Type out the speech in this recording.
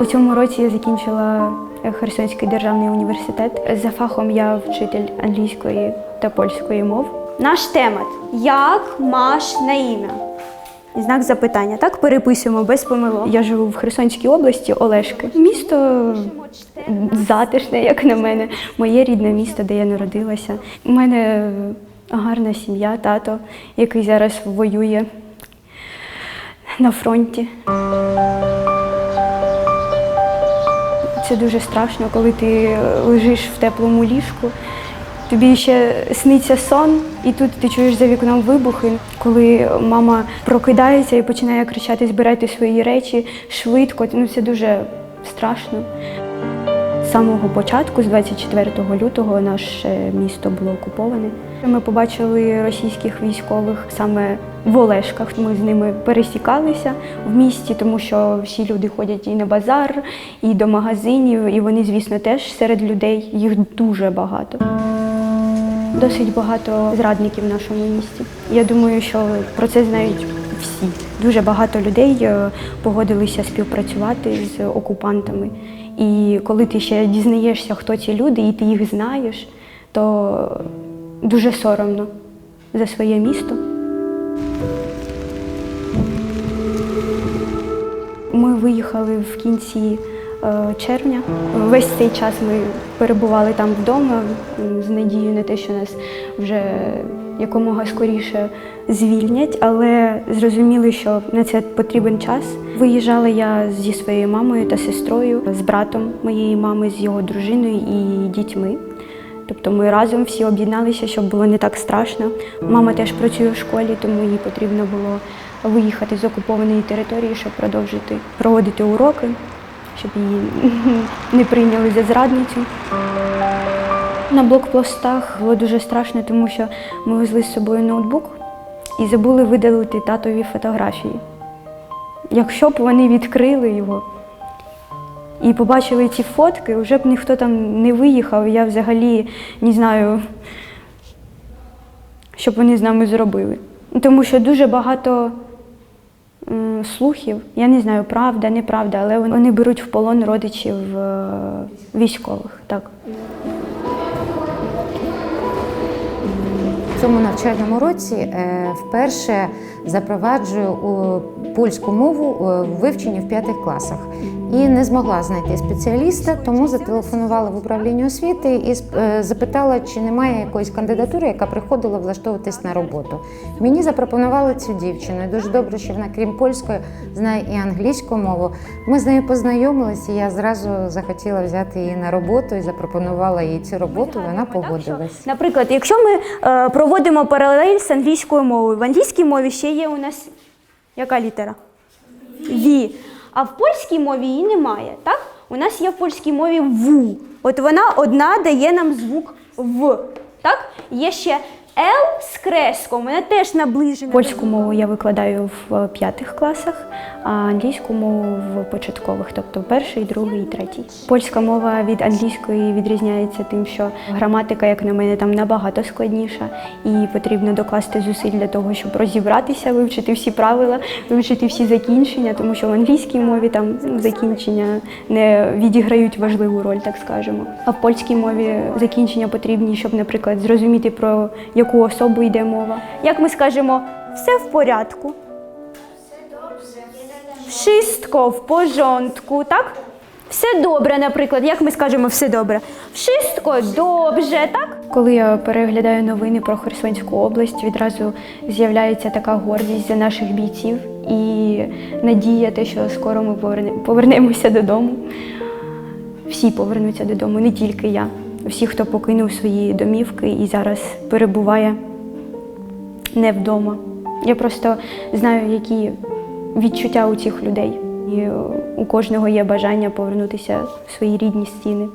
У цьому році я закінчила е, Херсонський державний університет. За фахом я вчитель англійської та польської мов. Наш темат як маш на ім'я? Знак запитання. Так переписуємо без помилок. Я живу в Херсонській області, Олешки. Місто затишне, як на мене. Моє рідне місто, де я народилася. У мене гарна сім'я, тато, який зараз воює на фронті. Це дуже страшно, коли ти лежиш в теплому ліжку. Тобі ще сниться сон, і тут ти чуєш за вікном вибухи, коли мама прокидається і починає кричати Збирайте свої речі швидко. Ну це дуже страшно. З самого початку, з 24 лютого, наше місто було окуповане. Ми побачили російських військових саме в Олешках. Ми з ними пересікалися в місті, тому що всі люди ходять і на базар, і до магазинів, і вони, звісно, теж серед людей. Їх дуже багато. Досить багато зрадників в нашому місті. Я думаю, що про це знають всі. Дуже багато людей е, погодилися співпрацювати з окупантами. І коли ти ще дізнаєшся, хто ці люди, і ти їх знаєш, то дуже соромно за своє місто. Ми виїхали в кінці е, червня. Весь цей час ми перебували там вдома з надією на те, що нас вже якомога скоріше звільнять, але зрозуміли, що на це потрібен час. Виїжджала я зі своєю мамою та сестрою, з братом моєї мами, з його дружиною і дітьми. Тобто ми разом всі об'єдналися, щоб було не так страшно. Мама теж працює в школі, тому їй потрібно було виїхати з окупованої території, щоб продовжити проводити уроки, щоб її не прийняли за зрадницю. На блокпостах було дуже страшно, тому що ми везли з собою ноутбук і забули видалити татові фотографії. Якщо б вони відкрили його і побачили ці фотки, вже б ніхто там не виїхав. Я взагалі не знаю, що б вони з нами зробили. Тому що дуже багато слухів, я не знаю, правда, неправда, але вони- беруть в полон родичів е, військових. Так. Цьому навчальному році е, вперше запроваджую польську мову е, в вивченні в п'ятих класах. І не змогла знайти спеціаліста, тому зателефонувала в управління освіти і е, запитала, чи немає якоїсь кандидатури, яка приходила влаштовуватись на роботу. Мені запропонували цю дівчину. І дуже добре, що вона, крім польської, знає і англійську мову. Ми з нею познайомилися, і я зразу захотіла взяти її на роботу і запропонувала їй цю роботу. Вона погодилась. Наприклад, якщо ми е, проводимо паралель з англійською мовою, в англійській мові ще є у нас яка літера? Ві. А в польській мові її немає, так? У нас є в польській мові ву. От вона одна дає нам звук в. Так? Є ще Л з креском, вона теж наближена. Польську мову я викладаю в п'ятих класах, а англійську мову в початкових, тобто перший, другий і третій. Польська мова від англійської відрізняється тим, що граматика, як на мене, там набагато складніша, і потрібно докласти зусиль для того, щоб розібратися, вивчити всі правила, вивчити всі закінчення, тому що в англійській мові там закінчення не відіграють важливу роль, так скажемо. А в польській мові закінчення потрібні, щоб, наприклад, зрозуміти про яку особу йде мова. Як ми скажемо, все в порядку. Wszystko в порządku, так? Все добре, наприклад, як ми скажемо все добре. Wszystko добре, так? Коли я переглядаю новини про Херсонську область, відразу з'являється така гордість за наших бійців і надія, те, що скоро ми поверне- повернемося додому. Всі повернуться додому, не тільки я. Всі, хто покинув свої домівки і зараз перебуває не вдома. Я просто знаю, які відчуття у цих людей. І у кожного є бажання повернутися в свої рідні стіни.